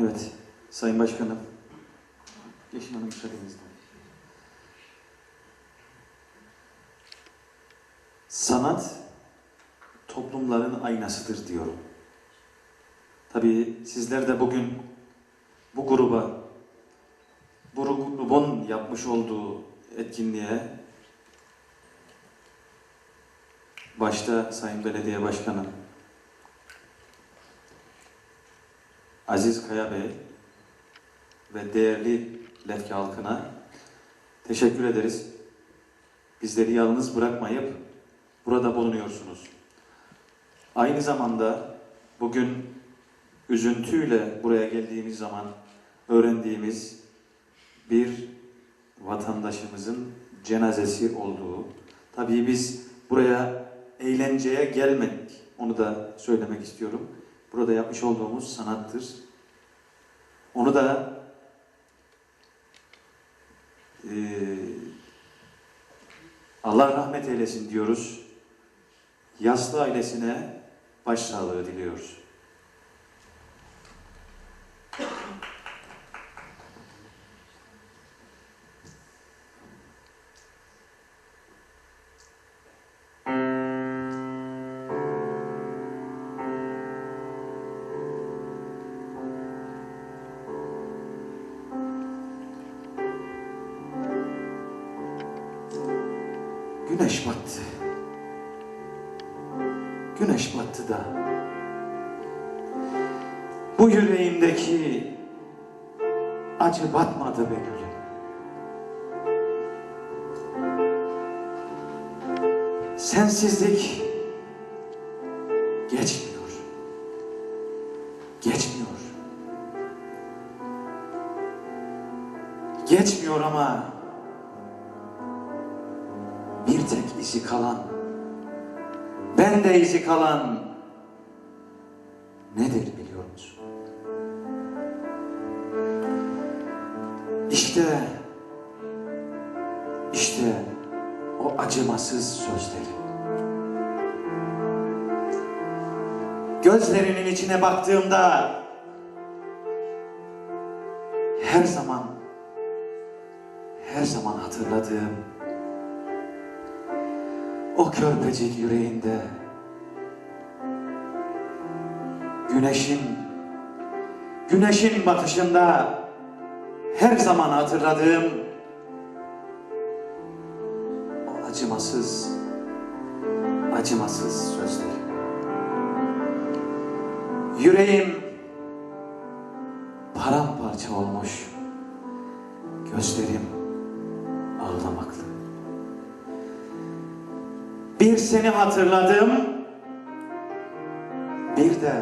Evet, Sayın Başkanım. Yeşil Hanım müsaadenizle. Sanat toplumların aynasıdır diyorum. Tabii sizler de bugün bu gruba, bu grubun yapmış olduğu etkinliğe başta Sayın Belediye Başkanı Aziz Kaya Bey ve değerli Lefke halkına teşekkür ederiz. Bizleri yalnız bırakmayıp burada bulunuyorsunuz. Aynı zamanda bugün üzüntüyle buraya geldiğimiz zaman öğrendiğimiz bir vatandaşımızın cenazesi olduğu. Tabii biz buraya eğlenceye gelmedik. Onu da söylemek istiyorum. Burada yapmış olduğumuz sanattır. Onu da eee, Allah rahmet eylesin diyoruz. Yaslı ailesine başsağlığı diliyoruz. Güneş battı. Güneş battı da. Bu yüreğimdeki acı batmadı be gülüm. Sensizlik geçmiyor. Geçmiyor. Geçmiyor ama bir tek izi kalan, ben de izi kalan nedir biliyor musun? İşte, işte o acımasız sözleri. Gözlerinin içine baktığımda her zaman, her zaman hatırladığım o körpecik yüreğinde güneşin güneşin batışında her zaman hatırladığım o acımasız acımasız sözleri. Yüreğim paramparça olmuş. Gözlerim ağlamaklı. Bir seni hatırladım. Bir de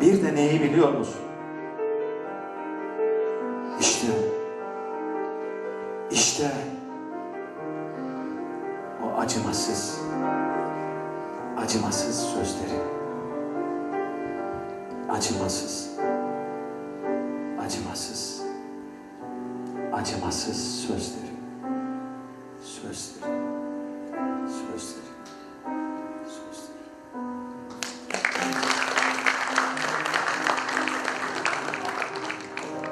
bir de neyi biliyor musun? İşte işte o acımasız acımasız sözleri. Acımasız acımasız acımasız sözleri. Sözleri. Sözleri.